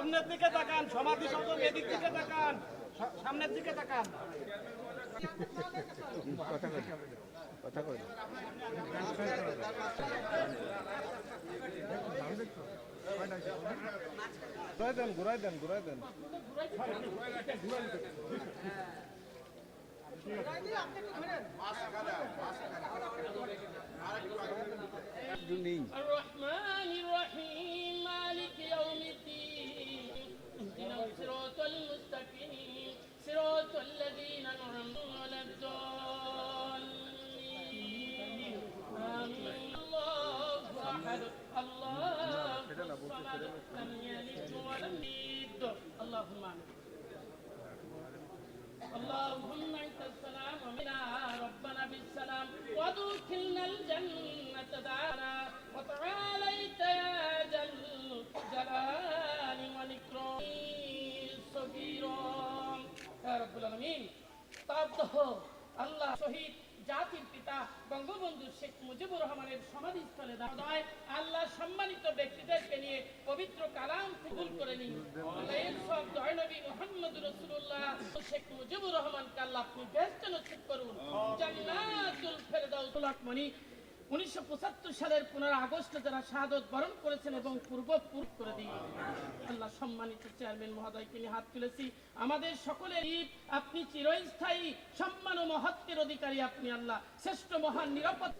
সামনের দিকে তাকান সমাধি শব্দ এদিক দিকে তাকান সামনের দিকে তাকান। কথা কই কথা কই ঘুরাই দেন ঘুরাই দেন। ঘুরাই দেন একটু لم يلد ولم يولد اللهم آمين اللهم انت السلام ومنا ربنا بالسلام وادخلنا الجنة دارا وتعاليت يا جل جلال والإكرام صغيرا يا رب العالمين তাবদহ আল্লাহ শহীদ জাতির পিতা বঙ্গবন্ধু শেখ মুজিবুর রহমানের সমাধিস্থলে দাঁড়ায় আল্লাহ সম্মানিত ব্যক্তিদেরকে নিয়ে পবিত্র কালাম কবুল করে নিন। এর সব জয়নবী মোহাম্মদ রসুল্লাহ শেখ মুজিবুর রহমানকে আল্লাহ আপনি ব্যস্ত নসিব করুন। জান্নাতুল ফেরদাউস মনি উনিশশো পঁচাত্তর সালের পনেরো আগস্টে যারা শাহাদত বরণ করেছেন এবং পূর্ব পূর্ব করে দিন। আল্লাহ সম্মানিত চেয়ারম্যান মহোদয়কে নিয়ে হাত তুলেছি। আমাদের সকলের ঈদ আপনি চিরস্থায়ী সম্মান ও মহত্বের অধিকারী আপনি আল্লাহ। শ্রেষ্ঠ মহান নিরাপদ